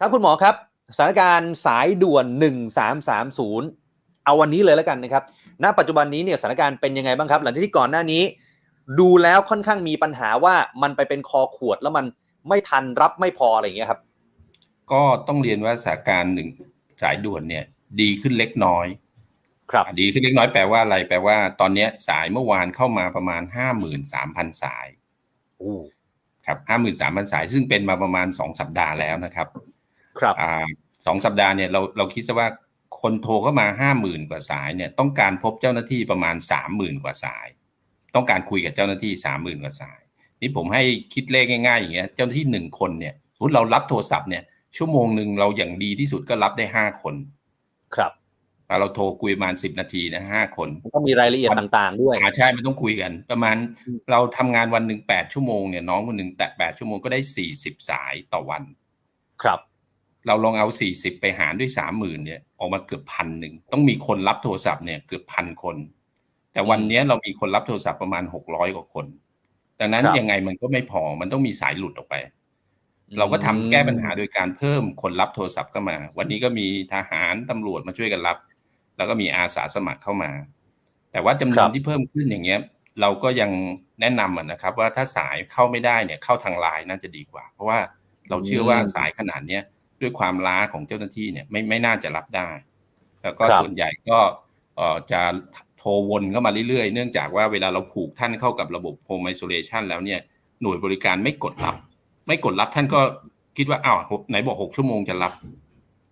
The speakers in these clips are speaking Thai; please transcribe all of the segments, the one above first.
ครับคุณหมอครับสถานการณ์สายด่วน 1330 เอาวันนี้เลยแล้วกันนะครับ ณ ปัจจุบันนี้เนี่ยสถานการณ์เป็นยังไงบ้างครับ หลังจากที่ก่อนหน้านี้ ดูแล้วค่อนข้างมีปัญหาว่ามันไปเป็นคอขวดแล้วมันไม่ทันรับไม่พออะไรอย่างเงี้ยครับ ก็ต้องเรียนว่าสถานการณ์หนึ่งสายด่วนเนี่ย ดีขึ้นเล็กน้อย ครับอะดีขึ้นเล็กน้อยแปลว่าอะไรแปลว่า ตอนเนี้ยสายเมื่อวานเข้ามาประมาณห้าหมื่นสามพันสายโอ้ครับห้าหมื่นสามพันสายซึ่งเป็นมาประมาณสองสัปดาห์แล้วนะครับ ครับอ่าสองสัปดาห์เนี่ยเราเราคิดซะว่าคนโทรเข้ามาห้าหมื่นกว่าสายเนี่ยต้องการพบเจ้าหน้าที่ประมาณสามหมื่นกว่าสาย ต้องการคุยกับเจ้าหน้าที่สามหมื่นกว่าสาย นี่ผมให้คิดเลขง่ายๆอย่างเงี้ยเจ้าหน้าที่หนึ่งคนเนี่ยสมมติเรารับโทรศัพท์เนี่ยชั่วโมงหนึ่งเราอย่างดีที่สุดก็รับได้ห้าคน ครับถ้าเราโทรคุยประมาณสิบนาทีนะห้าคนมันก็มีรายละเอียดต่างๆ ด้วยอ่าใช่มันต้องคุยกัน ประมาณอืมเราทำงานวันหนึ่งแปดชั่วโมงเนี่ยน้องคนหนึ่งแต่แปดชั่วโมงก็ได้สี่สิบสายต่อวัน ครับ เราลองเอาสี่สิบไปหารด้วยสามหมื่นเนี่ยออกมาเกือบพันหนึ่งต้องมีคนรับโทรศัพท์เนี่ยเกือบพันคน แต่วันเนี้ยเรามีคนรับโทรศัพท์ประมาณหกร้อยกว่าคนดังนั้นครับยังไงมันก็ไม่พอมันต้องมีสายหลุดออกไป เราก็ทำแก้ปัญหาโดยการเพิ่มคนรับโทรศัพท์เข้ามา วันนี้ก็มีทหารตำรวจมาช่วยกันรับ แล้วก็มีอาสาสมัครเข้ามา แต่ว่าจำนครัวนบที่เพิ่มขึ้นอย่างเงี้ย เราก็ยังแนะนำอะนะครับ ว่าถ้าสายเข้าไม่ได้เนี่ยเข้าทางไลน์น่าจะดีกว่า เพราะว่าเราเชื่อว่าสายขนาดเนี้ย ด้วยความล้าของเจ้าหน้าที่เนี่ยไม่ไม่น่าจะรับได้ แล้วก็ครับส่วนใหญ่ก็เอ่อจะโทรวนเข้ามาเรื่อยๆ เนื่องจากว่าเวลาเราผูกท่านเข้ากับระบบ Home Isolation แล้วเนี่ยหน่วยบริการไม่กดรับ ไม่กดรับท่านก็คิดว่าอ้าวไหนบอกหกชั่วโมงจะรับ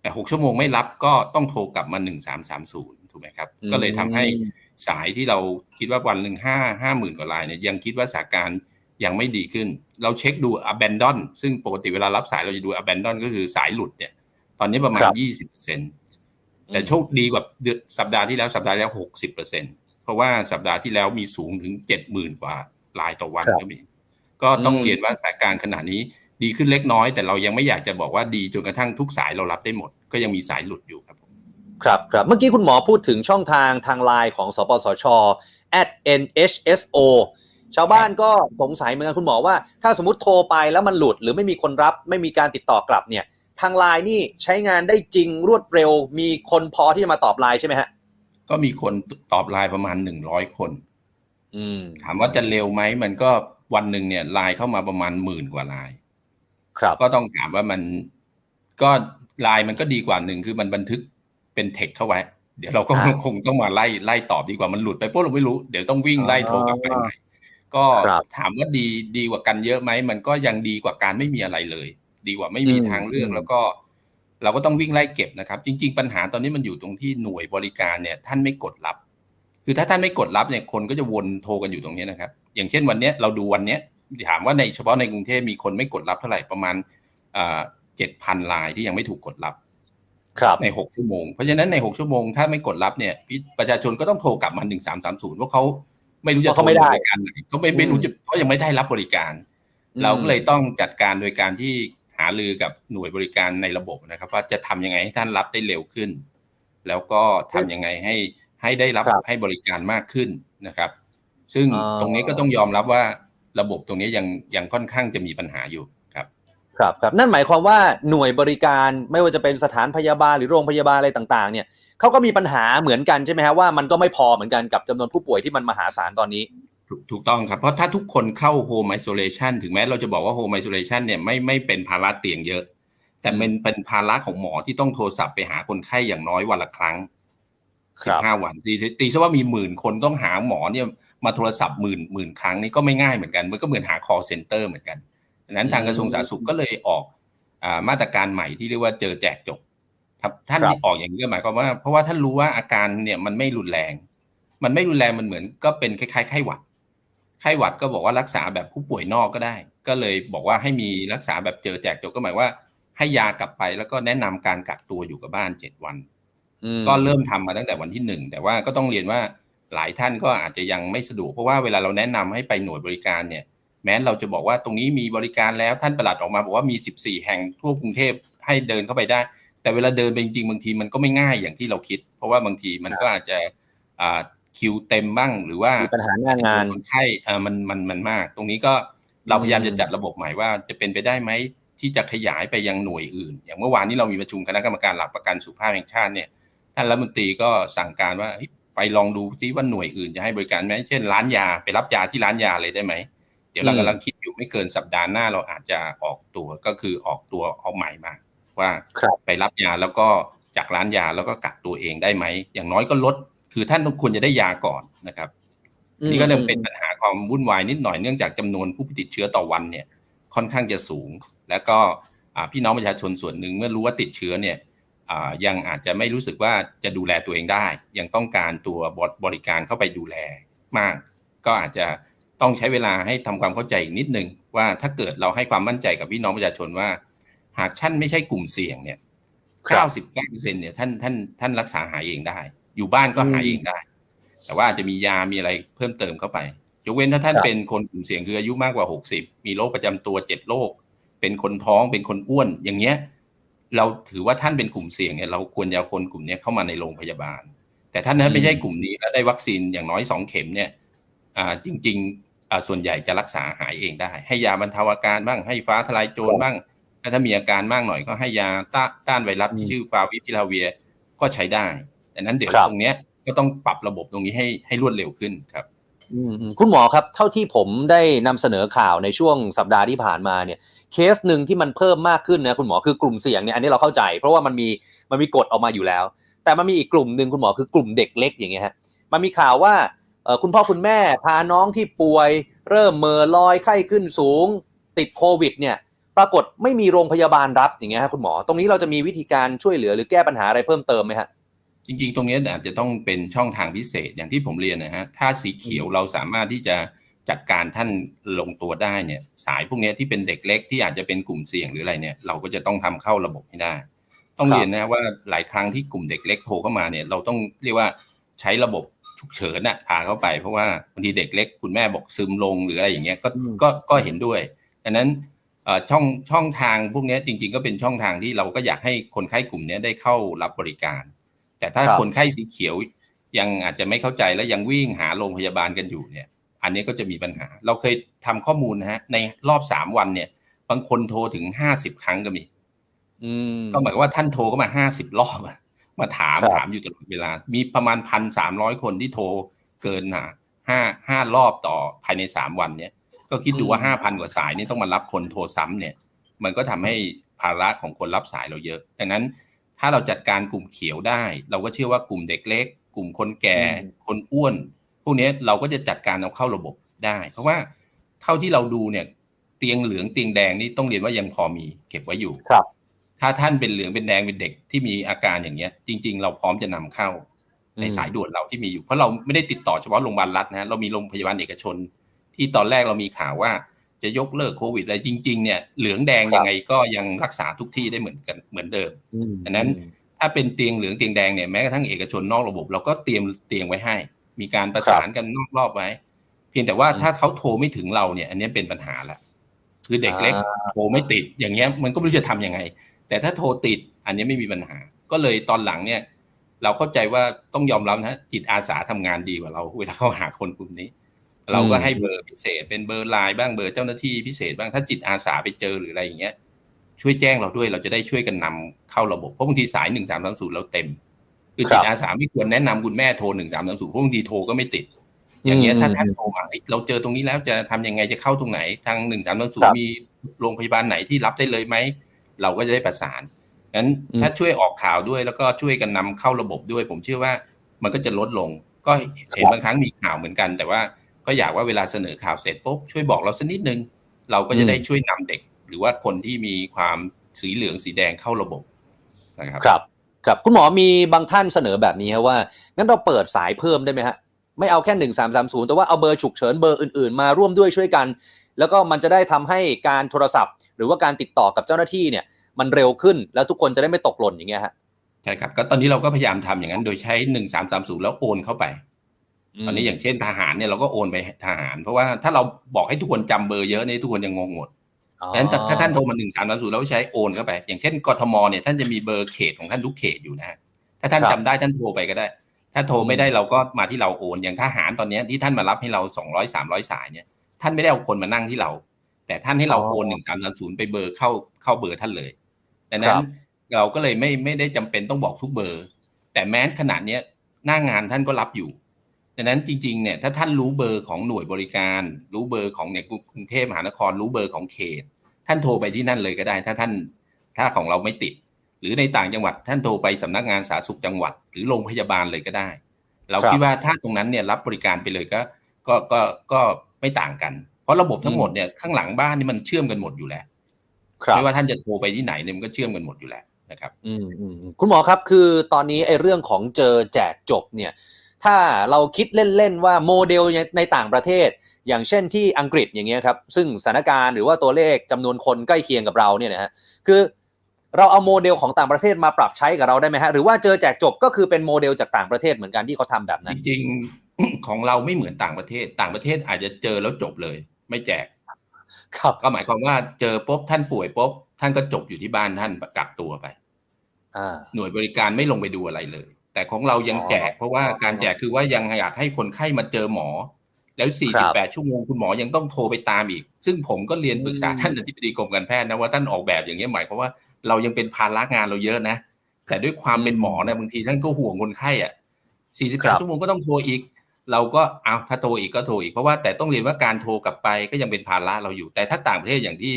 แต่หกชั่วโมงไม่รับก็ต้องโทรกลับมาหนึ่งสามสามศูนย์ถูกไหมครับ ก็เลยทำให้สายที่เราคิดว่าวันหนึ่งห้าห้าหมื่นกว่ารายเนี่ยยังคิดว่าสถานการณ์ ยังไม่ดีขึ้น เราเช็คดู abandon ซึ่งปกติเวลารับสายเราจะดู abandon ก็คือสายหลุดเนี่ย ตอนนี้ประมาณครับยี่สิบเปอร์เซ็นแต่โชคดีกว่าเดือนสัปดาห์ที่แล้วสัปดาห์ที่แล้วหกสิบเปอร์เซ็นเพราะว่าสัปดาห์ที่แล้วมีสูงถึงเจ็ดหมื่นกว่ารายต่อวันครับก็มี ก็ต้องอืมเรียนว่าสถานการณ์ขณะนี้ดีขึ้นเล็กน้อย แต่เรายังไม่อยากจะบอกว่าดีจนกระทั่งทุกสายเรารับได้หมด ก็ยังมีสายหลุดอยู่ครับผมครับครับเมื่อกี้คุณหมอพูดถึงช่องทางทางไลน์ของสปสช at nhso ชาวบ้านก็สงสัยเหมือนกันคุณหมอว่า ถ้าสมมติโทรไปแล้วมันหลุดหรือไม่มีคนรับไม่มีการติดต่อกลับเนี่ย ทางไลน์นี่ใช้งานได้จริงรวดเร็ว มีคนพอที่จะมาตอบไลน์ใช่ไหมฮะก็มีคนตอบไลน์ประมาณหนึ่งร้อยคนอืมถามว่าจะเร็วไหมมันก็วันหนึ่งเนี่ยไลน์เข้ามาประมาณหมื่นกว่าไลน์ครับก็ต้องถามว่ามันก็ไลน์มันก็ดีกว่าหนึ่งคือมันบันทึกเป็นเทคเข้าไว้ เดี๋ยวเราก็อ่าคงต้องมาไล่ไล่ตอบดีกว่ามันหลุดไปปุ๊บเราไม่รู้ เดี๋ยวต้องวิ่งไล่โทรกลับไปใหม่ ก็ครับถามว่าดีดีกว่ากันเยอะไหมมันก็ยังดีกว่าการไม่มีอะไรเลย ดีกว่าไม่มีอืมทางเลือกอืมแล้วก็ เราก็ต้องวิ่งไล่เก็บนะครับ จริง ๆ ปัญหาตอนนี้มันอยู่ตรงที่หน่วยบริการเนี่ย ท่านไม่กดรับ คือถ้าท่านไม่กดรับเนี่ยคนก็จะวนโทรกันอยู่ตรงนี้นะครับ อย่างเช่นวันเนี้ยเราดูวันเนี้ยถามว่าในเฉพาะในกรุงเทพมีคนไม่กดรับเท่าไหร่ประมาณเจ็ดพันลายที่ยังไม่ถูกกดรับครับในหกชั่วโมง เพราะฉะนั้นในหกชั่วโมงถ้าไม่กดรับเนี่ยพี่ประชาชนก็ต้องโทรกลับมาหนึ่งสามสามศูนย์เพราะเขา ไม่รู้จะเพราะเขาไม่ได้โทรบริการไหนเขาไม่ไม่รู้จะเพราะยังไม่ได้รับบริการอืมเราก็เลยต้องจัดการโดยการที่หารือกับหน่วยบริการในระบบนะครับ ว่าจะทำยังไงให้ท่านรับได้เร็วขึ้น แล้วก็ทำยังไงให้ให้ได้รับครับให้บริการมากขึ้นนะครับ ซึ่งอ่าตรงนี้ก็ต้องยอมรับว่าระบบตรงนี้ยังยังค่อนข้างจะมีปัญหาอยู่ ครับครับครับนั่นหมายความว่าหน่วยบริการไม่ว่าจะเป็นสถานพยาบาลหรือโรงพยาบาลอะไรต่างๆ เนี่ยเขาก็มีปัญหาเหมือนกันใช่ไหมฮะว่ามันก็ไม่พอเหมือนกันกับจำนวนผู้ป่วยที่มันมหาศาลตอนนี้ถูกถูกต้องครับ เพราะถ้าทุกคนเข้า home isolation ถึงแม้เราจะบอกว่า home isolation เนี่ยไม่ไม่เป็นภาระเตียงเยอะ แต่มันเป็นภาระของหมอที่ต้องโทรศัพท์ไปหาคนไข้อย่างน้อยวันละครั้งคสิรับบห้าวันตีตีซะว่ามีหมื่นคนต้องหาหมอเนี่ยมาโทรศัพท์หมื่นหมื่นครั้งนี่ก็ไม่ง่ายเหมือนกัน มันก็เหมือนหา call center เหมือนกัน ดังนั้นทางกระทรวงสาธารณสุขก็เลยออกอ่ามาตรการใหม่ที่เรียกว่าเจอแจกจบ ครับ ท่านครับที่ออกอย่างนี้ก็หมายความว่า เพราะว่าท่านรู้ว่าอาการเนี่ยมันไม่รุนแรง มันไม่รุนแรงมันเหมือนก็เป็นคล้ายๆไข้หวัด ไข้หวัดก็บอกว่ารักษาแบบผู้ป่วยนอกก็ได้ ก็เลยบอกว่าให้มีรักษาแบบเจอแจกจบก็หมายว่า ให้ยากลับไปแล้วก็แนะนำการกักตัวอยู่กับบ้านเจ็ดวันอืมก็เริ่มทำมาตั้งแต่วันที่หนึ่งแต่ว่าก็ต้องเรียนว่าหลายท่านก็อาจจะยังไม่สะดวกเพราะว่าเวลาเราแนะนำให้ไปหน่วยบริการเนี่ย แม้เราจะบอกว่าตรงนี้มีบริการแล้วท่านประหลัดออกมาบอกว่ามี 14 แห่งทั่วกรุงเทพให้เดินเข้าไปได้ แต่เวลาเดินไปจริงๆบางทีมันก็ไม่ง่ายอย่างที่เราคิด เพราะว่าบางทีมันก็อาจจะอ่าคิวเต็มบ้างหรือว่ามีปัญหาหน้างานคนไข้เออมันมันมันมาก ตรงนี้ก็เราพยายามจะจัดระบบใหม่ว่าจะเป็นไปได้ไหมที่จะขยายไปยังหน่วยอื่น อย่างเมื่อวานนี้เรามีประชุมคณะกรรมการหลักประกันสุขภาพแห่งชาติเนี่ยท่านรัฐมนตรีก็สั่งการว่าเฮ้ยไปลองดูที่ว่าหน่วยอื่นจะให้บริการไหมเช่นร้านยาไปรับยาที่ร้านยาเลยได้ไหมเดี๋ยวเราอืมกำลังคิดอยู่ไม่เกินสัปดาห์หน้าเราอาจจะออกตัวก็คือออกตัวออกใหม่มา ว่าครับไปรับยาแล้วก็จากร้านยาแล้วก็กักตัวเองได้ไหม อย่างน้อยก็ลด คือท่านต้องควรจะได้ยาก่อนนะครับ นี่ก็จะเป็นปัญหาความวุ่นวายนิดหน่อยเนื่องจากจำนวนผู้ติดเชื้อต่อวันเนี่ยค่อนข้างจะสูง แล้วก็อ่าพี่น้องประชาชนส่วนหนึ่งเมื่อรู้ว่าติดเชื้อเนี่ยอ่ายังอาจจะไม่รู้สึกว่าจะดูแลตัวเองได้ ยังต้องการตัวบริการเข้าไปดูแลมาก ก็อาจจะ ต้องใช้เวลาให้ทำความเข้าใจอีกนิดนึงว่าถ้าเกิดเราให้ความมั่นใจกับพี่น้องประชาชนว่า หากท่านไม่ใช่กลุ่มเสี่ยงเนี่ยครับ99เปอร์เซ็นเนี่ยท่านท่านท่านรักษาหายเองได้ อยู่บ้านก็หายเองได้ แต่ว่าอาจจะมียามีอะไรเพิ่มเติมเข้าไปยกเว้นถ้าท่านครับเป็นคนกลุ่มเสี่ยงคืออายุมากกว่า60มีโรคประจำตัวเจ็ดโรคเป็นคนท้องเป็นคนอ้วนอย่างเงี้ยเราถือว่าท่านเป็นกลุ่มเสี่ยงเนี่ยเราควรจะเอาคนกลุ่มเนี้ยเข้ามาในโรงพยาบาล แต่ท่านนั้นไม่ใช่กลุ่มนี้แล้วได้วัคซีนอย่างน้อยสองเข็มเนี่ยอ่าจริงๆอ่า ส่วนใหญ่จะรักษาหายเองได้ ให้ยาบรรเทาอาการบ้างให้ฟ้าทลายโจรบ้างถ้ามีอาการมากหน่อยก็ให้ยาต้านต้านไวรัสที่ชื่อฟาวิพิลาเวียก็ใช้ได้ดังนั้นเดี๋ยวครับตรงเนี้ยก็ต้องปรับระบบตรงนี้ให้ให้รวดเร็วขึ้นครับอืมอืมคุณหมอครับ เท่าที่ผมได้นำเสนอข่าวในช่วงสัปดาห์ที่ผ่านมาเนี่ย เคสหนึ่งที่มันเพิ่มมากขึ้นนะคุณหมอคือกลุ่มเสี่ยงเนี่ยอันนี้เราเข้าใจ เพราะว่ามันมีมันมีกฎออกมาอยู่แล้ว แต่มันมีอีกกลุ่มหนึ่งคุณหมอคือกลุ่มเด็กเล็กอย่างเงี้ยฮะมันมีข่าวว่าเอ่อ คุณพ่อคุณแม่พาน้องที่ป่วย เริ่มเม่อลอยไข้ขึ้นสูง ติดโควิดเนี่ยปรากฏไม่มีโรงพยาบาลรับอย่างเงี้ยฮะคุณหมอ ตรงนี้เราจะมีวิธีการช่วยเหลือหรือแก้ปัญหาอะไรเพิ่มเติมไหมฮะจริงๆ ตรงนี้อาจจะต้องเป็นช่องทางพิเศษอย่างที่ผมเรียนนะฮะถ้าสีเขียวเราสามารถที่จะจัดการท่านลงตัวได้เนี่ยสายพวกนี้ที่เป็นเด็กเล็กที่อาจจะเป็นกลุ่มเสี่ยงหรืออะไรเนี่ยเราก็จะต้องทำเข้าระบบให้ได้ ต้องรเรียนนะว่าหลายครั้งที่กลุ่มเด็กเล็กโทรเข้ามาเนี่ยเราต้องเรียกว่าใช้ระบบ ฉุกเฉินน่ะพาเข้าไป เพราะว่าบางทีเด็กเล็ก คุณแม่บอกซึมลงหรืออะไรอย่างเงี้ยก็อืมก็ก็เห็นด้วยดังนั้นเอ่อช่องช่องทางพวกนี้จริง ๆ ก็เป็นช่องทางที่เราก็อยากให้คนไข้กลุ่มนี้ได้เข้ารับบริการ แต่ถ้าครับคนไข้สีเขียวยังอาจจะไม่เข้าใจและยังวิ่งหาโรงพยาบาลกันอยู่เนี่ย อันนี้ก็จะมีปัญหา เราเคยทำข้อมูลนะฮะในรอบสามวันเนี่ย บางคนโทรถึงห้าสิบครั้งก็มีอืมก็หมายความว่าท่านโทรเข้ามาห้าสิบรอบอะ มาถามครับถามอยู่ตลอดเวลา มีประมาณพันสามร้อยคนที่โทรเกินห้าห้าห้ารอบต่อภายในสามวันเนี่ยก็คิดดูว่าห้าพันกว่าสายนี่ต้องมารับคนโทรซ้ำเนี่ย มันก็ทำให้ภาระของคนรับสายเราเยอะ ดังนั้นถ้าเราจัดการกลุ่มเขียวได้ เราก็เชื่อว่ากลุ่มเด็กเล็ก กลุ่มคนแก่อืมคนอ้วน พวกนี้เราก็จะจัดการเอาเข้าระบบได้ เพราะว่าเท่าที่เราดูเนี่ย เตียงเหลืองเตียงแดงนี่ต้องเรียนว่ายังพอมีเก็บไว้อยู่ครับ ถ้าท่านเป็นเหลืองเป็นแดงเป็นเด็กที่มีอาการอย่างเงี้ย จริง ๆ เราพร้อมจะนำเข้าในสายด่วนเราที่มีอยู่ เพราะเราไม่ได้ติดต่อเฉพาะโรงพยาบาลรัฐนะฮะเรามีโรงพยาบาลเอกชน ที่ตอนแรกเรามีข่าวว่าจะยกเลิกโควิดอะไรจริง ๆ เนี่ยเหลืองแดงครับยังไงก็ยังรักษาทุกที่ได้เหมือนกันเหมือนเดิมอืมดังนั้นถ้าเป็นเตียงเหลืองเตียงแดงเนี่ยแม้กระทั่งเอกชนนอกระบบ เราก็เตรียมเตียงไว้ให้ มีการประสานกันนอกรอบไว้ เพียงแต่ว่าอืมถ้าเขาโทรไม่ถึงเราเนี่ย อันนี้เป็นปัญหาละคือเด็กเล็กอ่าโทรไม่ติดอย่างเงี้ยมันก็ไม่รู้จะทำยังไง แต่ถ้าโทรติดอันนี้ไม่มีปัญหา ก็เลยตอนหลังเนี่ย เราเข้าใจว่าต้องยอมรับนะจิตอาสาทำงานดีกว่าเรา เวลาเข้าหาคนกลุ่มนี้ เราก็ให้เบอร์พิเศษ เป็นเบอร์ไลน์บ้างเบอร์เจ้าหน้าที่พิเศษบ้างถ้าจิตอาสาไปเจอหรืออะไรอย่างเงี้ย ช่วยแจ้งเราด้วยเราจะได้ช่วยกันนำเข้าระบบเพราะบางทีสายหนึ่งสามสามศูนย์เราเต็มคือครัจิบตอาสาไม่ควรแนะนำคุณแม่โทรหนึ่งสามสามศูนย์เพราะบางทีโทรก็ไม่ติด อย่างเงี้ยอืมถ้าท่านโทรมาเฮ้ยเราเจอตรงนี้แล้วจะทำยังไงจะเข้าตรงไหนทางหนึ่งสามสามศูนครัย์บมีโรงพยาบาลไหนที่รับได้เลยไหม เราก็จะได้ประสานงั้นอืมถ้าช่วยออกข่าวด้วยแล้วก็ช่วยกันนำเข้าระบบด้วย ผมเชื่อว่ามันก็จะลดลง ก็เห็นบางครั้งมีข่าวเหมือนกัน แต่ว่าก็อยากว่าเวลาเสนอข่าวเสร็จปุ๊บช่วยบอกเราสักนิดนึง เราก็จะได้ช่วยนำเด็ก หรือว่าคนที่มีความสีเหลืองสีแดงเข้าระบบนะครับครับครับคุณหมอมีบางท่านเสนอแบบนี้ครับว่างั้นเราเปิดสายเพิ่มได้ไหมฮะไม่เอาแค่หนึ่งสามสามศูนย์แต่ว่าเอาเบอร์ฉุกเฉินเบอร์อื่นๆ มาร่วมด้วยช่วยกัน แล้วก็มันจะได้ทำให้การโทรศัพท์ หรือว่าการติดต่อกับเจ้าหน้าที่เนี่ยมันเร็วขึ้นแล้วทุกคนจะได้ไม่ตกหล่นอย่างเงี้ยฮะใช่ครับก็ตอนนี้เราก็พยายามทำอย่างนั้น โดยใช้หนึ่งสามสามศูนย์แล้วโอนเข้าไปตอนนี้อย่างเช่นทหารเนี่ยเราก็โอนไปทหาร เพราะว่าถ้าเราบอกให้ทุกคนจำเบอร์เยอะเนี่ยทุกคนจะงงหมดอ๋อดังนั้นถ้าถ้าท่านโทรมาหนึ่งสามสามศูนย์แล้วใช้โอนเข้าไป อย่างเช่นกทมเนี่ยท่านจะมีเบอร์เขตของท่านทุกเขตอยู่นะฮะถ้าท่านครับจำได้ท่านโทรไปก็ได้ ถ้าโทรไม่ได้อืมเราก็มาที่เราโอนอย่างทหารตอนเนี้ยที่ท่านมารับให้เราสองร้อยสามร้อยสายเนี่ย ท่านไม่ได้เอาคนมานั่งที่เรา แต่ท่านให้เราอ๋อโอนหนึ่งสามสามศูนย์ไปเบอร์เข้าเข้าเบอร์ท่านเลยดังนั้ครันบเราก็เลยไม่ไม่ได้จำเป็นต้องบอกทุกเบอร์ แต่แม้ขนาดเนี้ยหน้างานท่านก็รับอยู่ดังนั้นจริงๆเนี่ยถ้าท่านรู้เบอร์ของหน่วยบริการ รู้เบอร์ของเนี่ยกรุงเทพมหานคร รู้เบอร์ของเขต ท่านโทรไปที่นั่นเลยก็ได้ ถ้าท่านถ้าของเราไม่ติด หรือในต่างจังหวัด ท่านโทรไปสำนักงานสาธารณสุขจังหวัด หรือโรงพยาบาลเลยก็ได้ เราครับคิดว่าถ้าตรงนั้นเนี่ยรับบริการไปเลยก็ก็ก็ก็ ไม่ต่างกัน เพราะระบบทั้งหมดเนี่ยข้างหลังบ้านนี่มันเชื่อมกันหมดอยู่แล้วครับไม่ว่าท่านจะโทรไปที่ไหนเนี่ยมันก็เชื่อมกันหมดอยู่แล้วนะครับอืมอืมอืมคุณหมอครับคือตอนนี้ไอ้เรื่องของเจอแจกจบเนี่ย ถ้าเราคิดเล่นๆว่าโมเดลในต่างประเทศ อย่างเช่นที่อังกฤษอย่างเงี้ยครับซึ่งสถานการณ์หรือว่าตัวเลขจำนวนคนใกล้เคียงกับเราเนี่ยนะฮะคือเราเอาโมเดลของต่างประเทศมาปรับใช้กับเราได้ไหมฮะหรือว่าเจอแจกจบก็คือเป็นโมเดลจากต่างประเทศเหมือนกันที่เขาทำแบบจนั้นริงๆ ของเราไม่เหมือนต่างประเทศ ต่างประเทศอาจจะเจอแล้วจบเลย ไม่แจก ครับ ก็หมายความว่าเจอปุ๊บท่านป่วยปุ๊บท่านก็จบอยู่ที่บ้านท่านกักตัวไปอ่าหน่วยบริการไม่ลงไปดูอะไรเลย แต่ของเรายังแจก เพราะว่าการแจกคือว่ายังอยากให้คนไข้มาเจอหมอ แล้วครับ48 ชั่วโมงคุณหมอยังต้องโทรไปตามอีก ซึ่งผมก็เรียนปรึกษาอืมท่านอธิบดีกรมการแพทย์นะว่าท่านออกแบบอย่างนี้ยหมายความว่าเรายังเป็นภาระงานเราเยอะนะ แต่ด้วยความเป็นหมอนะบางทีท่านก็ห่วงคนไข้อะครับ48 ชั่วโมงก็ต้องโทรอีก เราก็เอาถ้าโทรอีกก็โทรอีกเพราะว่าแต่ต้องเรียนว่าการโทรกลับไปก็ยังเป็นภาระเราอยู่ แต่ถ้าต่างประเทศอย่างที่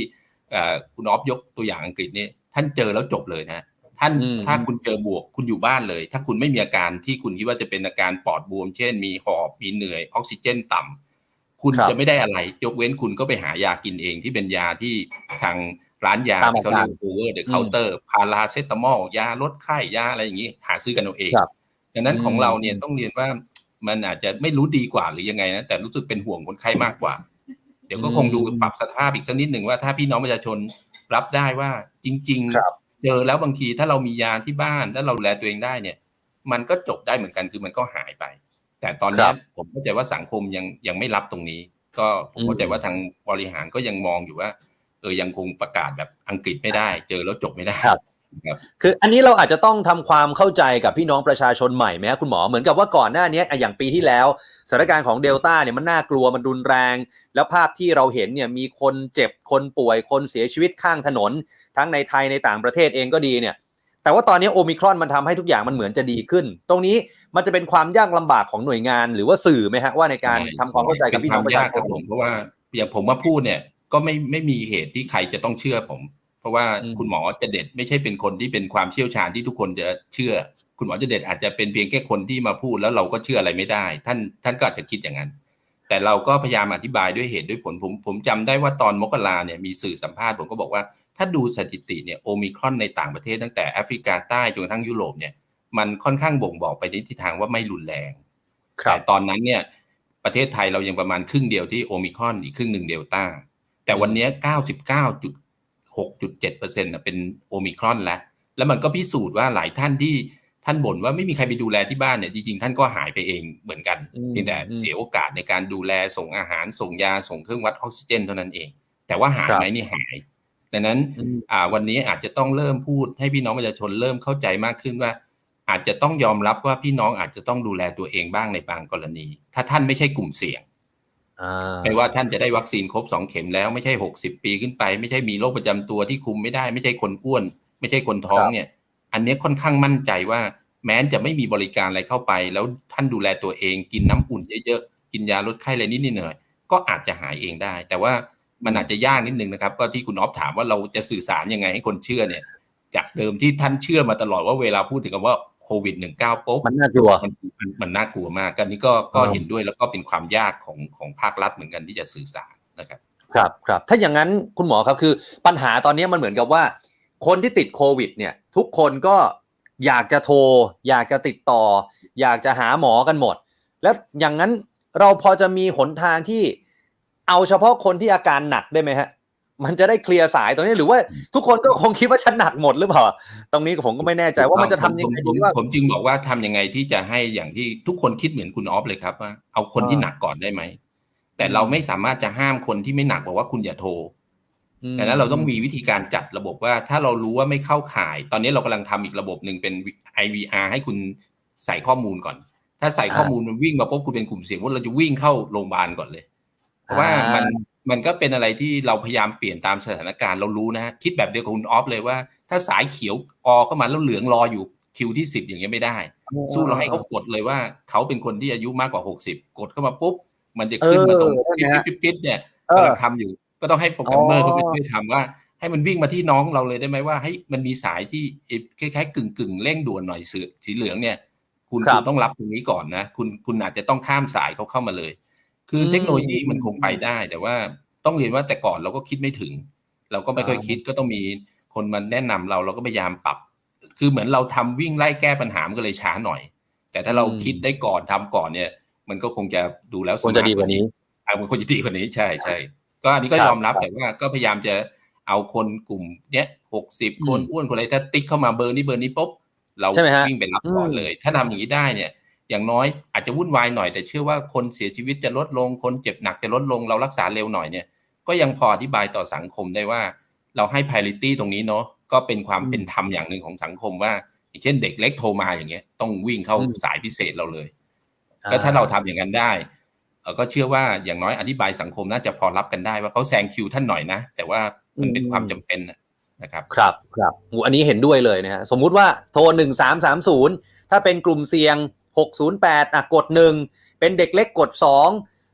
เอ่อคุณออฟยกตัวอย่างอังกฤษนี่ท่านเจอแล้วจบเลยนะท่านอืมถ้าคุณเจอบวกคุณอยู่บ้านเลย ถ้าคุณไม่มีอาการที่คุณคิดว่าจะเป็นอาการปอดบวม เช่น มีหอบมีเหนื่อยออกซิเจนต่ำคุณครับจะไม่ได้อะไร ยกเว้นคุณก็ไปหายากินเองที่เป็นยาที่ทางร้านยาตามที่เขาอาเรีกายรก over the counter พาราเซตามอลยาลดไข้ยาอะไรอย่างนี้ หาซื้อกันเอาเองครับดังนั้นของอืมเราเนี่ยต้องเรียนว่า มันอาจจะไม่รู้ดีกว่าหรือยังไงนะแต่รู้สึกเป็นห่วงคนไข้มากกว่า เดี๋ยวก็คงดูปรับสภาพอีกสักนิดหนึ่งว่าถ้าพี่น้องประชาชนรับได้ว่าจริงครับๆเจอแล้วบางทีถ้าเรามียาที่บ้านถ้าเราดูแลตัวเองได้เนี่ย มันก็จบได้เหมือนกันคือมันก็หายไป แต่ตอนเนี้ยผมเข้าใจว่าสังคมยังยังไม่รับตรงนี้ ก็ผมเข้าใจว่าทางบริหารก็ยังมองอยู่ว่า เออยังคงประกาศแบบอังกฤษไม่ได้ เจอแล้วจบไม่ได้ ครับครับคืออันนี้เราอาจจะต้องทำความเข้าใจกับพี่น้องประชาชนใหม่ไหมฮะคุณหมอเหมือนกับว่าก่อนหน้านี้อะอย่างปีที่แล้วสถานการณ์ของเดลต้าเนี่ยมันน่ากลัวมันรุนแรง แล้วภาพที่เราเห็นเนี่ยมีคนเจ็บคนป่วยคนเสียชีวิตข้างถนน ทั้งในไทยในต่างประเทศเองก็ดีเนี่ยแต่ว่าตอนนี้โอมิครอนมันทำให้ทุกอย่างมันเหมือนจะดีขึ้น ตรงนี้มันจะเป็นความยากลำบากของหน่วยงาน หรือว่าสื่อไหมฮะว่าในการทำความเข้าใจกับพี่น้องประชาเป็ชควมยกคนรับผมเพราะว่าอย่างผมมาพูดเนี่ยก็ไม่ไม่มีเหตุที่ใครจะต้องเชื่อผมเพ ราะว่าอืมคุณหมอจะเด็ดไม่ใช่เป็นคนที่เป็นความเชี่ยวชาญที่ทุกคนจะเชื่อ คุณหมอจะเด็ดอาจจะเป็นเพียงแค่คนที่มาพูดแล้วเราก็เชื่ออะไรไม่ได้ ท่านท่านก็อาจจะคิดอย่างนั้น แต่เราก็พยายามอธิบายด้วยเหตุด้วยผลผมผมจำได้ว่าตอนมกราเนี่ยมีสื่อสัมภาษณ์ผมก็บอกว่าถ้าดูสถิติเนี่ยโอมิครอนในต่างประเทศตั้งแต่แอฟริกาใต้จนกระทั่งยุโรปเนี่ยมันค่อนข้างบ่งบอกไปในทิศทางว่าไม่รุนแรงครับแต่ตอนนั้นเนี่ยประเทศไทยเรายังประมาณครึ่งเดียวที่โอมิครอนอีกครึ่งหนึ่งเดลต้าแต่วันเนี้เก้าสิบเก้าจุด หกจุดเจ็ดเปอร์เซ็นต์เป็นโอมิครอนแล้ว แล้วมันก็พิสูจน์ว่าหลายท่านที่ท่านบ่นว่าไม่มีใครไปดูแลที่บ้านเนี่ยจริงๆท่านก็หายไปเองเหมือนกันอืมเพียงแต่อืมเสียโอกาสในการดูแลส่งอาหารส่งยาส่งเครื่องวัดออกซิเจนเท่านั้นเอง แต่ว่าหายครับไหมนี่หายดังนั้นอืมอ่าวันนี้อาจจะต้องเริ่มพูดให้พี่น้องประชาชนเริ่มเข้าใจมากขึ้นว่า อาจจะต้องยอมรับว่าพี่น้องอาจจะต้องดูแลตัวเองบ้างในบางกรณี ถ้าท่านไม่ใช่กลุ่มเสี่ยง อ่าไม่ว่าท่านจะได้วัคซีนครบสองเข็มแล้วไม่ใช่หกสิบปีขึ้นไป ไม่ใช่มีโรคประจำตัวที่คุมไม่ได้ ไม่ใช่คนอ้วน ไม่ใช่คนท้องเนี่ย อันนี้ค่อนข้างมั่นใจว่า แม้จะไม่มีบริการอะไรเข้าไป แล้วท่านดูแลตัวเองกินน้ำอุ่นเยอะๆกินยาลดไข้อะไรนิดๆหน่อยๆก็อาจจะหายเองได้ แต่ว่ามันอาจจะยากนิดนึงนะครับ ก็ที่คุณออฟถามว่าเราจะสื่อสารยังไงให้คนเชื่อเนี่ย จากเดิมที่ท่านเชื่อมาตลอดว่าเวลาพูดถึงคำว่า โควิดหนึ่งเก้าปุ๊บมันน่ากลัวมันมันมันน่ากลัวมากกันนี้ก็ก็อ่าเห็นด้วยแล้วก็เป็นความยากของของภาครัฐเหมือนกันที่จะสื่อสารนะครับครับครับถ้าอย่างนั้นคุณหมอครับคือปัญหาตอนนี้มันเหมือนกับว่า คนที่ติดโควิด เนี่ย ทุกคนก็อยากจะโทร อยากจะติดต่อ อยากจะหาหมอกันหมด แล้วอย่างนั้นเราพอจะมีหนทางที่เอาเฉพาะคนที่อาการหนักได้ไหมฮะ มันจะได้เคลียร์สายตรงนี้หรือว่าทุกคนก็คงคิดว่าฉันหนักหมดหรือเปล่า ตรงนี้ผมก็ไม่แน่ใจว่ามันจะทำยังไงผมดีว่าผมจึงบอกว่าทำยังไงที่จะให้อย่างที่ทุกคนคิดเหมือนคุณออฟเลยครับว่าเอาคนที่อ่าหนักก่อนได้ไหมแต่อืมเราไม่สามารถจะห้ามคนที่ไม่หนักบอกว่าคุณอย่าโทรอืมดังนั้นเราต้องมีวิธีการจัดระบบว่าถ้าเรารู้ว่าไม่เข้าข่าย ตอนนี้เรากำลังทำอีกระบบหนึ่งเป็น IVR ให้คุณใส่ข้อมูลก่อน ถ้าใส่ข้อมูลมันวิ่งมาปุ๊บคุณเป็นกลุ่มเสี่ยงว่าเราจะวิ่งเข้าโรงพยาบาลก่อนเลย เพราะว่ามัน มันก็เป็นอะไรที่เราพยายามเปลี่ยนตามสถานการณ์เรารู้นะฮะคิดแบบเดียวกับคุณออฟเลยว่า ถ้าสายเขียวออเข้ามาแล้วเหลืองรออยู่คิวที่สิบอย่างเงี้ยไม่ได้ สู้เราให้เขากดเลยว่า เขาเป็นคนที่อายุมากกว่าหกสิบกดเข้ามาปุ๊บ มันจะขึ้นมาตรงเออนั่นไงฮะปิ๊บปิ๊บๆๆเนี่ยเออกำลังทำอยู่ ก็ต้องให้โปรแกรมเมอร์อ๋อเขาไปช่วยทำว่า ให้มันวิ่งมาที่น้องเราเลยได้ไหมว่าให้มันมีสายที่คล้ายๆกึ่งกึ่งๆเร่งด่วนหน่อยสืสีเหลืองเนี่ย คุณครับคุณต้องรับตรงนี้ก่อนนะ คุณคุณอาจจะต้องข้ามสายเขาเข้ามาเลย คืออมเทคโนโลยีมันคงไปได้ แต่ว่าต้องเรียนว่าแต่ก่อนเราก็คิดไม่ถึง เราก็ไม่ค่อยอ่าคิดก็ต้องมีคนมาแนะนำเราเราก็พยายามปรับ คือเหมือนเราทำวิ่งไล่แก้ปัญหามันก็เลยช้าหน่อย แต่ถ้าเราคิดได้ก่อนทำก่อนเนี่ย มันก็คงจะดูแล้วควรจะดีกว่านี้อะมันควรจะดีกว่านี้ใช่ใช่ก็อันนี้ก็ครับยอมรับครับแต่ว่าก็พยายามจะเอาคนกลุ่มเนี้ยหกสิบอืมคนอ้วนคนอะไรถ้าติ๊กเข้ามาเบอร์นี้เบอร์นี้ปุ๊บเราใช่ไหมฮะวิ่งไปรับก่อนอืมเลย ถ้าทำอย่างนี้ได้เนี่ย อย่างน้อยอาจจะวุ่นวายหน่อยแต่เชื่อว่าคนเสียชีวิตจะลดลง คนเจ็บหนักจะลดลง เรารักษาเร็วหน่อยเนี่ย ก็ยังพออธิบายต่อสังคมได้ว่า เราให้ priority ตรงนี้เนาะก็เป็นความอืมเป็นธรรมอย่างหนึ่งของสังคมว่าอย่างเช่นเด็กเล็กโทรมาอย่างเงี้ย ต้องวิ่งเข้าอืมสายพิเศษเราเลย ก็ถ้าเราทำอย่างนั้นได้เอ่อก็เชื่อว่าอย่างน้อยอธิบายสังคมน่าจะพอรับกันได้ว่าเขาแซงคิวท่านหน่อยนะ แต่ว่ามันเป็นอืมความจำเป็นนะนะครับครับครับโหอันนี้เห็นด้วยเลยนะฮะสมมุติว่าโทรหนึ่งสามสามศูนย์ถ้าเป็นกลุ่มเสี่ยง หกศูนย์แปดอะกดหนึ่งเป็นเด็กเล็กกดสอง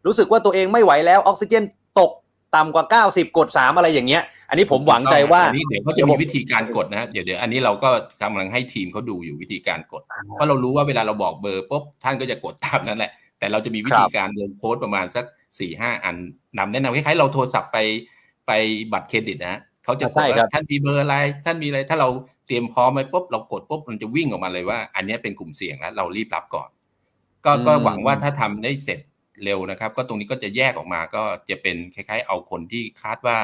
รู้สึกว่าตัวเงไม่ไหวแล้วออกซิเจนตกต่ำกว่า 90 กด 3 อะไรอย่างเงี้ย อันนี้ผมหวังใจว่าอันนี้เดี๋ยวเขาจะมีวิธีการกดนะเดี๋ยวเดี๋ยวอันนี้เราก็กำลังให้ทีมเขาดูอยู่วิธีการกด เพราะเรารู้ว่าเวลาเราบอกเบอร์ปุ๊บท่านก็จะกดตามนั้นแหละ แต่เราจะมีวิธีการลงโค้ดประมาณสักสี่ห้าอันนำแนะนำคล้ายๆเราโทรศัพท์ไปไปบัตรเครดิตนะฮะเขาจะกดใช่ครับว่าท่านมีเบอร์อะไร ท่านมีอะไรถ้าเรา เตรียมพร้อมไว้ปุ๊บเรากดปุ๊บมันจะวิ่งออกมาเลยว่า อันนี้เป็นกลุ่มเสี่ยงแล้วเรารีบรับก่อน ก็ก็หวังว่าถ้าทำได้เสร็จเร็วนะครับ ก็ตรงนี้ก็จะแยกออกมาก็จะเป็นคล้าย ๆ เอาคนที่คาดว่า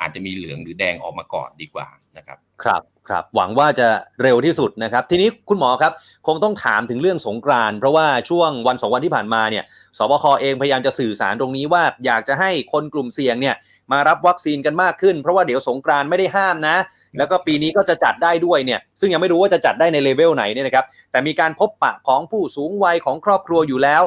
อาจจะมีเหลืองหรือแดงออกมาก่อนดีกว่านะครับ ครับ ครับหวังว่าจะเร็วที่สุดนะครับ ทีนี้คุณหมอครับ คงต้องถามถึงเรื่องสงกรานเพราะว่าช่วงวันสองวันที่ผ่านมาเนี่ยสบคเองพยายามจะสื่อสารตรงนี้ว่าอยากจะให้คนกลุ่มเสี่ยงเนี่ยมารับวัคซีนกันมากขึ้น เพราะว่าเดี๋ยวสงกรานไม่ได้ห้ามนะ แล้วก็ปีนี้ก็จะจัดได้ด้วยเนี่ยซึ่งยังไม่รู้ว่าจะจัดได้ในเลเวลไหนเนี่ยนะครับแต่มีการพบปะของผู้สูงวัยของครอบครัวอยู่แล้ว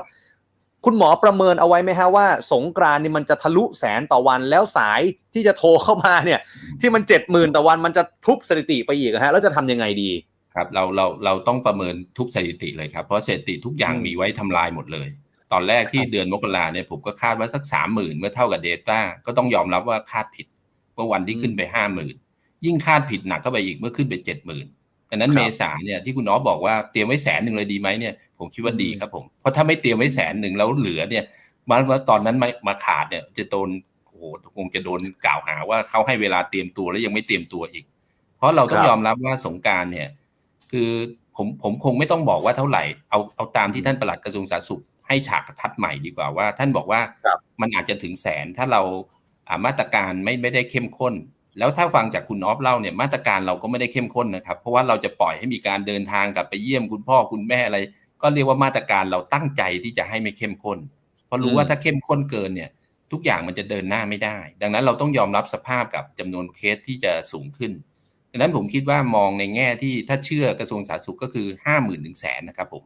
คุณหมอประเมินเอาไว้ไหมฮะว่า สงกรานต์นี่มันจะทะลุแสนต่อวันแล้วสายที่จะโทรเข้ามาเนี่ย ที่มันเจ็ดหมื่นต่อวันมันจะทุบสถิติไปอีกอะฮะแล้วจะทำยังไงดีครับเราเราเราต้องประเมินทุกสถิติเลยครับ เพราะสถิติทุกอย่างอืมมีไว้ทำลายหมดเลย ตอนแรกที่เดือนมกราเนี่ยผมก็คาดว่าสักสามหมื่นเมื่อเท่ากับเดต้าก็ต้องยอมรับว่าคาดผิดว่าวันที่ขึ้นไปห้าหมื่นยิ่งคาดผิดหนักเข้าไปอีกเมื่อขึ้นไปเจ็ดหมื่นดังนั้นครับเมษาเนี่ยที่คุณน้อบอกว่าเตรียมไว้แสนหนึ่งเลยดีไหมเนี่ย ผมคิดว่าอืมดีครับผม เพราะถ้าไม่เตรียมไว้แสนหนึ่งแล้วเหลือเนี่ยมันว่าตอนนั้นมามาขาดเนี่ย จะโดนโอ้โหคงจะโดนกล่าวหาว่าเขาให้เวลาเตรียมตัวแล้วยังไม่เตรียมตัวอีก เพราะเราต้องครับยอมรับว่าสงกรารเนี่ย คือผมผมคงไม่ต้องบอกว่าเท่าไหร่เอาเอาตามที่ท่านปลัดกระทรวงสาธารณสุขให้ฉากทัดใหม่ดีกว่าว่า ท่านบอกว่าครับมันอาจจะถึงแสนถ้าเราอ่ามาตรการไม่ไม่ได้เข้มข้น แล้วถ้าฟังจากคุณออฟเล่าเนี่ยมาตรการเราก็ไม่ได้เข้มข้นนะครับ เพราะว่าเราจะปล่อยให้มีการเดินทางกลับไปเยี่ยมคุณพ่อคุณแม่อะไร ก็เรียกว่ามาตรการเราตั้งใจที่จะให้ไม่เข้มข้น เพราะรู้ว่าถ้าเข้มข้นเกินเนี่ย ทุกอย่างมันจะเดินหน้าไม่ได้ ดังนั้นเราต้องยอมรับสภาพกับจำนวนเคสที่จะสูงขึ้นดังนั้นผมคิดว่ามองในแง่ที่ถ้าเชื่อกระทรวงสาธารณสุขก็คือห้าหมื่นถึงแสนนะครับผม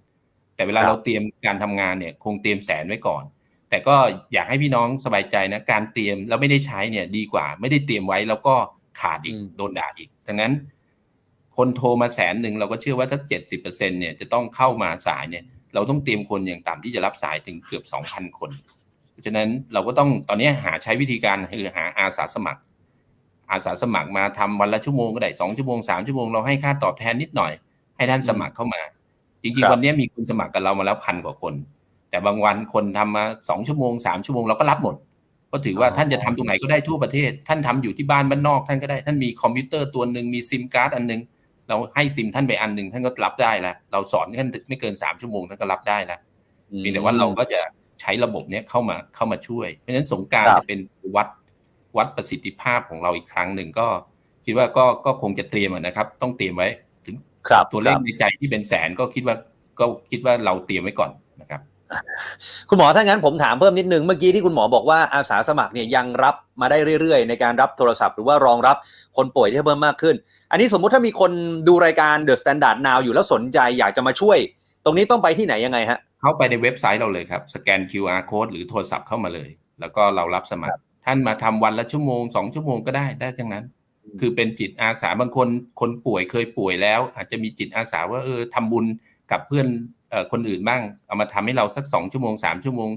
แต่เวลาครับเราเตรียมการทำงานเนี่ยคงเตรียมแสนไว้ก่อน แต่ก็อยากให้พี่น้องสบายใจนะการเตรียมแล้วไม่ได้ใช้เนี่ยดีกว่า ไม่ได้เตรียมไว้แล้วก็ขาดอีกอืมโดนด่าอีกดังนั้น คนโทรมาแสนหนึ่งเราก็เชื่อว่าถ้าเจ็ดสิบเปอร์เซ็นเนี่ยจะต้องเข้ามาสายเนี่ยเราต้องเตรียมคนอย่างต่ำที่จะรับสายถึงเกือบสองพันคน เพราะฉะนั้นเราก็ต้องตอนนี้หาใช้วิธีการคือหาอาสาสมัคร อาสาสมัครมาทำวันละชั่วโมงก็ได้สองชั่วโมงสามชั่วโมงเราให้ค่าตอบแทนนิดหน่อย ให้ท่านสมัครเข้ามา จริงครับๆวันนี้มีคนสมัครกับเรามาแล้วพันกว่าคน แต่บางวันคนทำมาสองชั่วโมงสามชั่วโมงเราก็รับหมดก็ถือว่าท่านจะทำตรงไหนก็ได้ทั่วประเทศ ท่านทำอยู่ที่บ้านบ้านนอกท่านก็ได้ท่านมีคอมพิวเตอร์ตัวหนึ่งมีซิมการ์ดอันหนึง เราให้ซิมท่านไปอันหนึ่งท่านก็รับได้แล้วเราสอนท่านไม่เกินสามชั่วโมงท่านก็รับได้แล้วเพียงแต่ว่าเราก็จะใช้ระบบเนี้ยเข้ามาเข้ามาช่วย เพราะฉะนั้นสงกรารครับจะเป็นวัดวัดประสิทธิภาพของเราอีกครั้งหนึ่งก็ คิดว่าก็ก็คงจะเตรียมอะนะครับ ต้องเตรียมไว้ ถึงครับตัวเลคขรับในใจที่เป็นแสนก็คิดว่าก็คิดว่าเราเตรียมไว้ก่อนนะ ครับคุณหมอถ้างั้นผมถามเพิ่มนิดนึงเมื่อกี้ที่คุณหมอบอกว่าอาสาสมัครเนี่ยยังรับมาได้เรื่อยๆ ในการรับโทรศัพท์หรือว่ารองรับคนป่วยที่เพิ่มมากขึ้น อันนี้สมมุติถ้ามีคนดูรายการ The Standard Now อยู่แล้วสนใจอยากจะมาช่วย ตรงนี้ต้องไปที่ไหนยังไงฮะ เข้าไปในเว็บไซต์เราเลยครับ สแกน QR code หรือโทรศัพท์เข้ามาเลย แล้วก็เรารับสมัคร ท่านมาทำวันละชั่วโมงสองชั่วโมงก็ได้ได้ทั้งนั้น คือเป็นจิตอาสาบางคนคนป่วยเคยป่วยแล้ว อาจจะมีจิตอาสาว่าเออทำบุญกับเพื่อนเอ่อ คนอื่นบ้าง เอามาทำให้เราสักสองชั่วโมงสามชั่วโมง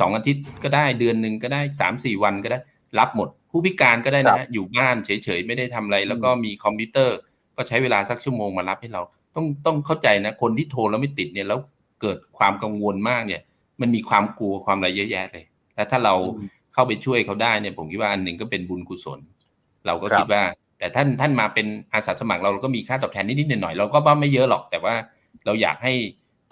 สองอาทิตย์ก็ได้เดือนหนึ่งก็ได้สามสี่วันก็ได้ รับหมด ผู้พิการก็ได้นะฮะอยู่บ้านเฉยๆ ไม่ได้ทำอะไร แล้วก็มีคอมพิวเตอร์ ก็ใช้เวลาสักชั่วโมงมารับให้เรา ต้องต้องเข้าใจนะ คนที่โทรแล้วไม่ติดเนี่ยแล้วเกิดความกังวลมากเนี่ย มันมีความกลัวความอะไรเยอะแยะเลยแล้วถ้าเราอืมเข้าไปช่วยเขาได้เนี่ย ผมคิดว่าอันหนึ่งก็เป็นบุญกุศล เราก็ครับคิดว่า แต่ท่านท่านมาเป็นอาสาสมัครเราเราก็มีค่าตอบแทนนิดๆหน่อยๆเราก็ว่าไม่เยอะหรอก แต่ว่าเราอยากให้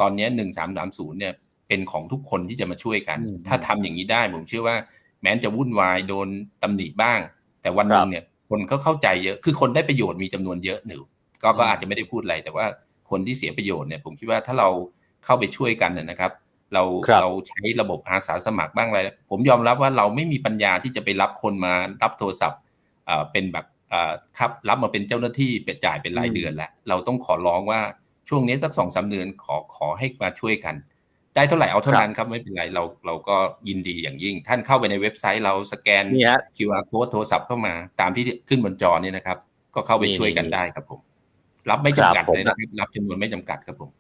ตอนเนี้หนึ่งสามสามศูนย์เนี่ยเป็นของทุกคนที่จะมาช่วยกันอืมถ้าทำอย่างนี้ได้ผมเชื่อว่า แม้จะวุ่นวายโดนตำหนิบ้าง แต่วันหนึ่งเนี่ยคนก็เข้าใจเยอะ คือคนได้ประโยชน์มีจำนวนเยอะหนึ่งก็ก็อืมอาจจะไม่ได้พูดอะไรแต่ว่าคนที่เสียประโยชน์เนี่ยผมคิดว่าถ้าเราเข้าไปช่วยกันเนยนะครับ เราครับเราใช้ระบบอาสาสมัครบ้างอะไร ผมยอมรับว่าเราไม่มีปัญญาที่จะไปรับคนมารับโทรศัพท์เอ่อเป็นแบบเอ่อครับรับมาเป็นเจ้าหน้าที่เป็นจ่ายเป็นรายอืมเดือนแล้วเราต้องขอร้องว่า ช่วงนี้สักสองสามเดือนขอขอให้มาช่วยกัน ได้เท่าไหร่เอาเท่านั้นครับไม่เป็นไรเราเราก็ยินดีอย่างยิ่ง ท่านเข้าไปในเว็บไซต์เราสแกนนี่ฮะ QR code โทรศัพท์เข้ามา ตามที่ขึ้นบนจอเนี่ยนะครับ ก็เข้าไปนี่ช่วยกันนี่ได้ครับผม รับไม่จำกัดครับผมเลยนะครับรับจำนวนไม่จำกัดครับผม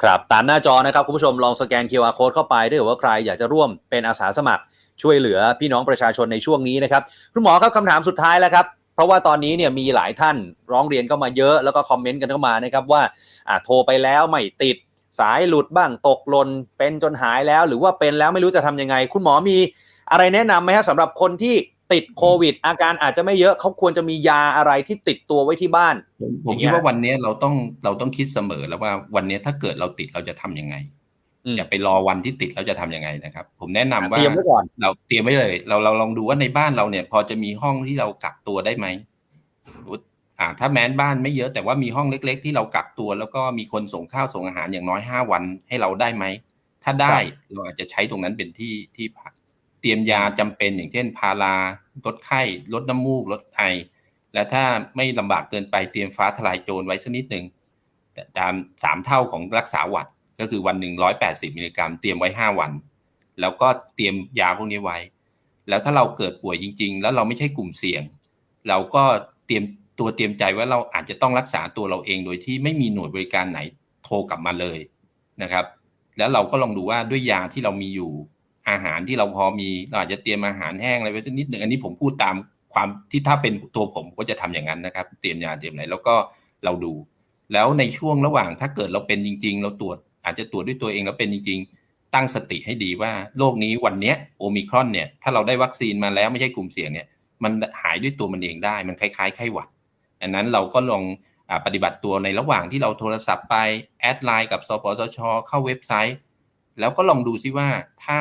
ครับตามหน้าจอนะครับคุณผู้ชมลองสแกน QR code เข้าไปด้วยว่าใครอยากจะร่วมเป็นอาสาสมัครช่วยเหลือพี่น้องประชาชนในช่วงนี้นะครับ คุณหมอครับคำถามสุดท้ายแล้วครับ เพราะว่าตอนนี้เนี่ยมีหลายท่านร้องเรียนเข้ามาเยอะแล้วก็คอมเมนต์กันเข้ามานะครับว่าอ่าโทรไปแล้วไม่ติดสายหลุดบ้างตกหล่นเป็นจนหายแล้ว หรือว่าเป็นแล้วไม่รู้จะทำยังไง คุณหมอมีอะไรแนะนำไหมครับสำหรับคนที่ติดโควิด อาการอาจจะไม่เยอะเขาควรจะมียาอะไรที่ติดตัวไว้ที่บ้าน ผมคิดว่าวันนี้เราต้องเราต้องคิดเสมอแล้วว่าวันนี้ถ้าเกิดเราติดเราจะทำยังไง อืมอย่าไปรอวันที่ติดแล้วจะทำยังไงนะครับ ผมแนะนำว่าเตรียมไว้ก่อนเราเตรียมไว้เลย เราเราลองดูว่าในบ้านเราเนี่ย พอจะมีห้องที่เรากักตัวได้ไหมอ่าถ้าแม้นบ้านไม่เยอะแต่ว่ามีห้องเล็ก ๆ ที่เรากักตัว แล้วก็มีคนส่งข้าวส่งอาหารอย่างน้อยห้าวันให้เราได้ไหมถ้าได้เราอาจจะใช้ตรงนั้นเป็นที่ที่พักเตรียมยาจำเป็นอย่างเช่น พาราลดไข้ลดน้ำมูกลดไอและถ้าไม่ลำบากเกินไปเตรียมฟ้าทลายโจรไว้สักนิดหนึ่งแต่ตามสามเท่าของรักษาหวัด ก็คือวันหนึ่งร้อยแปดสิบมิลลิกรัมเตรียมไว้ห้าวัน แล้วก็เตรียมยาพวกนี้ไว้ แล้วถ้าเราเกิดป่วยจริง ๆ แล้วเราไม่ใช่กลุ่มเสี่ยง เราก็เตรียมตัวเตรียมใจว่าเราอาจจะต้องรักษาตัวเราเองโดยที่ไม่มีหน่วยบริการไหนโทรกลับมาเลยนะครับ แล้วเราก็ลองดูว่าด้วยยาที่เรามีอยู่อาหารที่เราพอมีเราอาจจะเตรียมอาหารแห้งอะไรไว้สักนิดหนึ่งอันนี้ผมพูดตามความที่ถ้าเป็นตัวผมก็จะทำอย่างนั้นนะครับ เตรียมยาเตรียมอะไรแล้วก็เราดู แล้วในช่วงระหว่างถ้าเกิดเราเป็นจริง ๆ เราตรวจ อาจจะตรวจด้วยตัวเองแล้วเป็นจริง ๆ ตั้งสติให้ดีว่าโรคนี้วันเนี้ยโอมิครอนเนี่ยถ้าเราได้วัคซีนมาแล้วไม่ใช่กลุ่มเสี่ยงเนี่ยมันหายด้วยตัวมันเองได้มันคล้ายๆไข้หวัดอันนั้นเราก็ลองอาปฏิบัติตัวในระหว่างที่เราโทรศัพท์ไปแอดไลน์กับสปสช เข้าเว็บไซต์ แล้วก็ลองดูซิว่าถ้า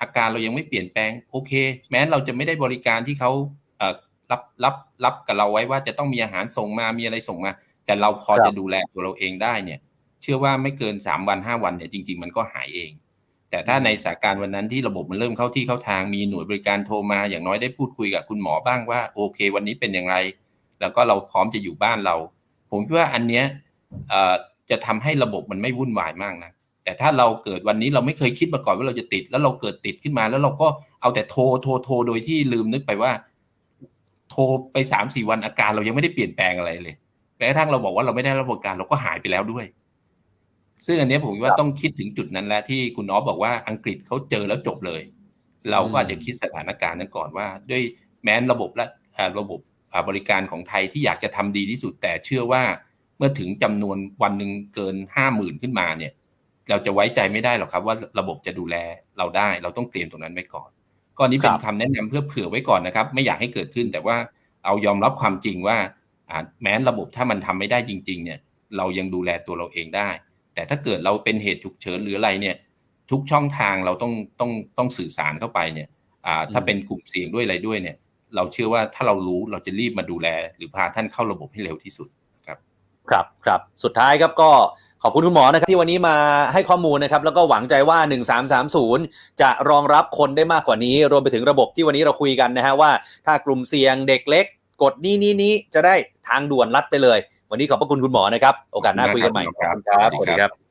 อาการเรายังไม่เปลี่ยนแปลงโอเค แม้เราจะไม่ได้บริการที่เขาเอ่อรับรับรับกับเราไว้ว่าจะต้องมีอาหารส่งมามีอะไรส่งมา แต่เราพอครับจะดูแลตัวเราเองได้เนี่ย เชื่อว่าไม่เกินสามวันห้าวันเนี่ยจริง ๆ มันก็หายเอง แต่ถ้าในสถานการณ์วันนั้นที่ระบบมันเริ่มเข้าที่เข้าทางมีหน่วยบริการโทรมาอย่างน้อยได้พูดคุยกับคุณหมอบ้างว่าโอเค วันนี้เป็นอย่างไร แล้วก็เราพร้อมจะอยู่บ้านเรา ผมคิดว่าอันเนี้ยเอ่อจะทำให้ระบบมันไม่วุ่นวายมากนะแต่ถ้าเราเกิดวันนี้เราไม่เคยคิดมาก่อนว่าเราจะติด แล้วเราเกิดติดขึ้นมา แล้วเราก็เอาแต่โทรโทรโทรโดยที่ลืมนึกไปว่า โทรไปสามสี่วันอาการเรายังไม่ได้เปลี่ยนแปลงอะไรเลยแม้กระทั่งเราบอกว่าเราไม่ได้รับบริการเราก็หายไปแล้วด้วย ซึ่งอันเนี้ยผมคิดว่าต้องคิดถึงจุดนั้นแล้วที่คุณอ๊อฟบอกว่าอังกฤษเขาเจอแล้วจบเลย เราก็อาจจะคิดสถานการณ์นั้นก่อนว่า ด้วยแม้นระบบและอ่าระบบอ่าบริการของไทยที่อยากจะทำดีที่สุดแต่เชื่อว่าเมื่อถึงจำนวนวันหนึ่งเกินห้าหมื่นขึ้นมาเนี่ย เราจะไว้ใจไม่ได้หรอกครับว่าระบบจะดูแลเราได้ เราต้องเตรียมตรงนั้นไว้ก่อนก็นี่เป็นครับคำแนะนำเพื่อเผื่อไว้ก่อนนะครับ ไม่อยากให้เกิดขึ้น แต่ว่าเอายอมรับความจริงว่าอ่าแม้นระบบถ้ามันทำไม่ได้จริง ๆ เนี่ย เรายังดูแลตัวเราเองได้ แต่ถ้าเกิดเราเป็นเหตุฉุกเฉินหรืออะไรเนี่ย ทุกช่องทางเราต้องต้องต้องสื่อสารเข้าไปเนี่ยอ่าถ้าเป็นกลุ่มเสี่ยงด้วยอะไรด้วยเนี่ย เราเชื่อว่าถ้าเรารู้เราจะรีบมาดูแล หรือพาท่านเข้าระบบให้เร็วที่สุดครับครับสุดท้ายครับก็ขอบคุณคุณหมอนะครับที่วันนี้มาให้ข้อมูลนะครับ แล้วก็หวังใจว่า 1330 จะรองรับคนได้มากกว่านี้ รวมไปถึงระบบที่วันนี้เราคุยกันนะฮะว่า ถ้ากลุ่มเสี่ยงเด็กเล็ก กดนี้นี้นี้จะได้ทางด่วนลัดไปเลย วันนี้ขอบพระคุณคุณหมอนะครับ โอกาสหน้าคุยกันใหม่ครับขอบคุณครับสวัสดีครับ